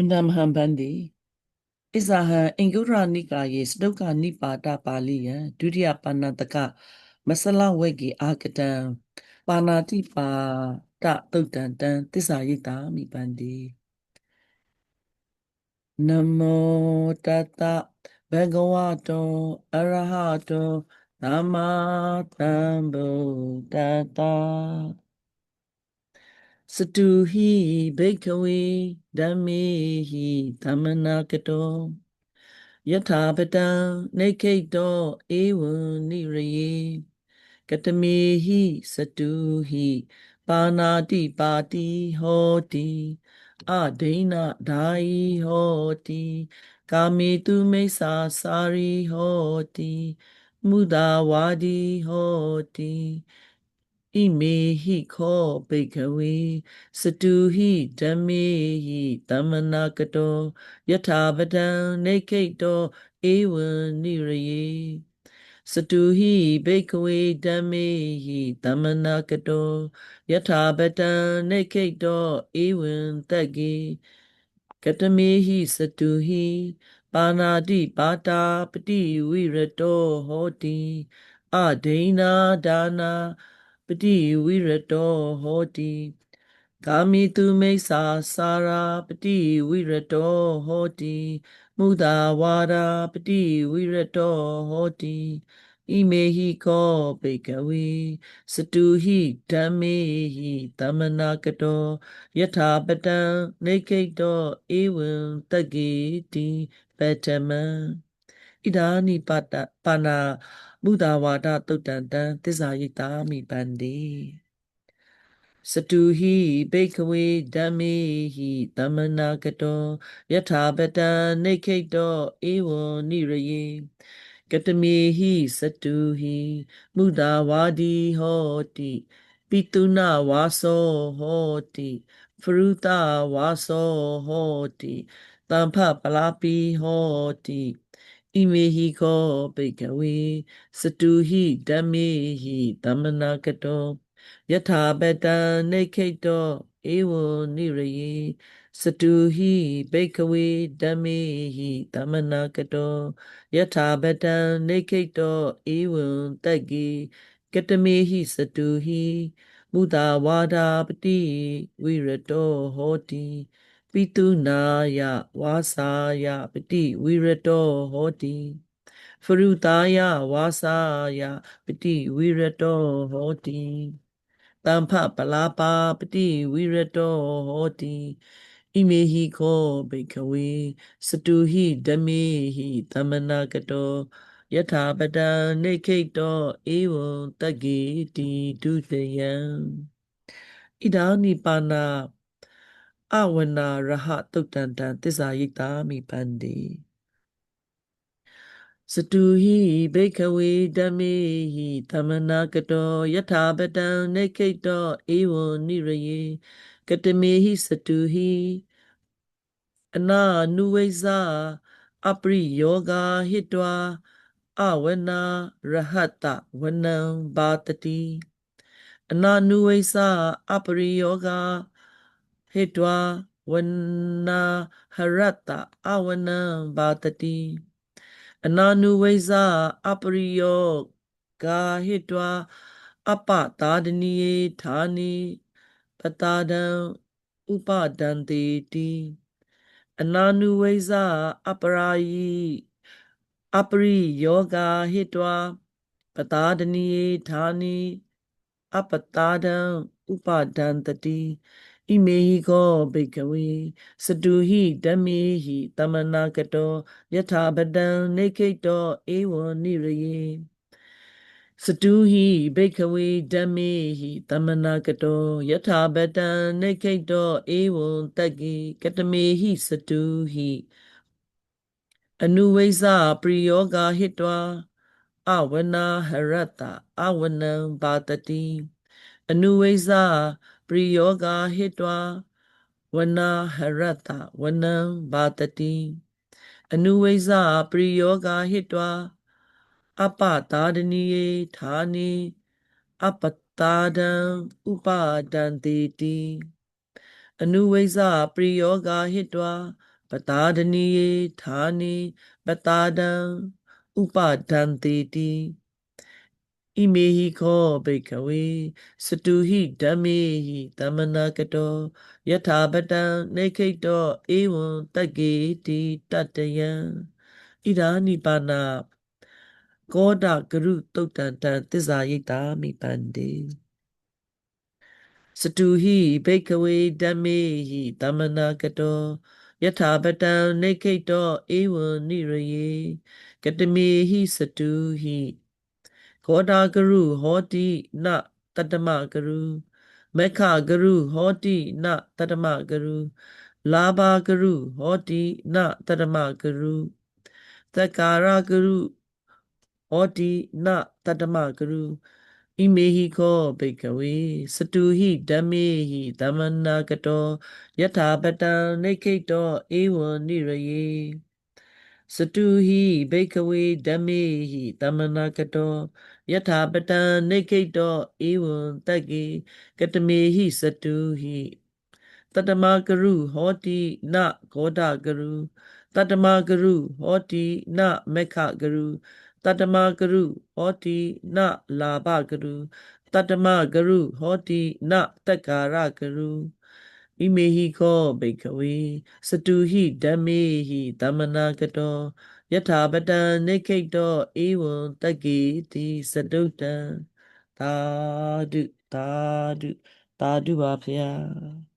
ဝန္ဒမဟံဗန္တိဣဇာဟံအင်္ဂုရနိကာယေစတုကနိပါဒပါဠိယံဒုတိယပါဏတကမဆလဝေကေအာကတံပါဏာတိပါတသုတ်တံတံသစ္စာယိတာမိပန္တိနမောတတဘဂဝတောအရဟတောသမ္မာသမ္ဗုဒ္ဓတ္တ စတုဟိဘိကဝေဓမ္မေဟိသမနာကတောယထာပတံနေခိတောဧဝံနိရယေကတမေဟိစတုဟိပါဏာတိပါတိဟောတိအဒိဏဒာယိဟောတိကာမေတုမိစ္ဆာစာရိဟောတိမုဒာဝါဒီဟောတိ ဣမေဟိခောဘိကဝေစတုဟိဓမ္မေဟိသမ္မနာကတောယထာပဒံနေခိတောဧဝံနိရယေစတုဟိဘိကဝေဓမ္မေဟိသမ္မနာကတောယထာပဒံနေခိတောဧဝံတက္ကေကတမေဟိစတုဟိပါဏာတိပါတာပတိဝိရတောဟောတိအဒိဏဒါနာ ပတိဝိရတောဟောတိကာမိတုမိစ္ဆာစာရာပတိဝိရတောဟောတိမုဒာဝါရာပတိဝိရတောဟောတိဣမေဟိခောဘေကဝေစတုဟိဓမ္မေဟိသမနာကတောယထာပတံနေခိတောဧဝံတက္ကေတိပတမံဣဒာနိပတပါဏာ မုဒာဝါဒတုတ်တန်တံသစ္စာယိတာမိပန္တိစတုဟိဘိကဝေဓမ္မေဟိသမနာကတောယထာပတံနေခိတောဧဝံနိရယေကတမေဟိစတုဟိမုဒာဝါဒီဟောတိပိတုနာဝါသောဟောတိဖရုတဝါသောဟောတိတမ္ဖပလာပိဟောတိ ဣမေဟိခောပိကဝေစတုဟိဓမ္မေဟိသမ္မနာကတောယထာပတံနေခိတောဧဝံနိရယေစတုဟိပိကဝေဓမ္မေဟိသမ္မနာကတောယထာပတံနေခိတောဧဝံတက္ကေကတမေဟိစတုဟိမုဒာဝါဒာပတိဝိရတောဟောတိ ပိတုနာယဝါစာယပတိဝိရတောဟောတိဖရုတာယဝါစာယပတိဝိရတောဟောတိတမ္ဖပလာပါပတိဝိရတောဟောတိဣမေဟိခောဘိခဝေစတုဟိဓမေဟိသမနာကတောယထာပတံနေခိတောဧဝံတက္ကေတိဒုတယံဣဒာနိပါဏ အဝနာရဟတုတ်တန်တံသစ္စာယိတာမိပန္တိစတုဟိဘေခဝေဓမ္မေဟိသမနာကတောယထာပတံနေခိတောဧဝံနိရယေကတမေဟိစတုဟိအနာနုဝိဇာအပရိယောဂာဟိတဝါအဝနာရဟတဝနံဘာတတိအနာနုဝိဇာအပရိယောဂာ ဟိတဝါဝနာဟရတအဝနံဘာတတိအနာနုဝိဇာအပရိယောဂာဟိတဝါအပတာဒနီယေဌာနိပတာဒံဥပဒံတေတိအနာနုဝိဇာအပရာယိအပရိယောဂာဟိတဝါပတာဒနီယေဌာနိအပတာဒံဥပဒံတတိ ဣမေဟိကောဘိကဝေစတုဟိဓမ္မေဟိတမနာကတောယထာပတံနေခိတောဧဝံနိရယေစတုဟိဘိကဝေဓမ္မေဟိတမနာကတောယထာပတံနေခိတောဧဝံတက္ကေကတမေဟိစတုဟိအနုဝိဇ္ဇပရိယောဂဟိတဝါအဝနာဟရတအဝနံပါတတိအနုဝိဇ္ဇ ပရိယောဂဟိတဝါဝနာဟရတဝနံဘာတတိအနုဝိဇ္ဇပရိယောဂဟိတဝါအပတာဒနီယေဌာနိအပတာဒံဥပါဒံတေတိအနုဝိဇ္ဇပရိယောဂဟိတဝါပတာဒနီယေဌာနိပတာဒံဥပဒံတေတိ ဣမေဟိခောဘိကဝေစတုဟိဓမ္မေဟိတမနာကတောယထာပတံနေခိတောဧဝံတက္ကေတိတတ္တယံဣဒာနိပါဏကောဒဂရုတုတ်တန်တံသစ္စာယိတာမိပန္တိစတုဟိဘိကဝေဓမ္မေဟိတမနာကတောယထာပတံနေခိတောဧဝံနိရယေကတမေဟိစတုဟိ ခောတာဂရုဟောတိနတတမဂရုမေခဂရုဟောတိနတတမဂရုလာဘာဂရုဟောတိနတတမဂရုသက္ကာရဂရုဟောတိနတတမဂရုဣမေဟိခောဘိကဝေစတုဟိဓမ္မေဟိသမ္မနာကတောယထာပတံနေခိတောဧဝံနိရယေ စတုဟိဘိကဝေဓမ္မေဟိသမ္မနာကတောယထာပတံနေခိတောဧဝံတက္ကေကတမေဟိစတုဟိတတမဂရုဟောတိနဂောဒဂရုတတမဂရုဟောတိနမေခဂရုတတမဂရုဟောတိနလာဘဂရုတတမဂရုဟောတိနတက္ကာရဂရု ဣမေဟိခောဘိကဝေစတုဟိဓမ္မေဟိသမ္မနာကတောယထာပတံနေခိတောဧဝံတက္ကေတိစတုတံသာဓုသာဓုသာဓုပါဖျား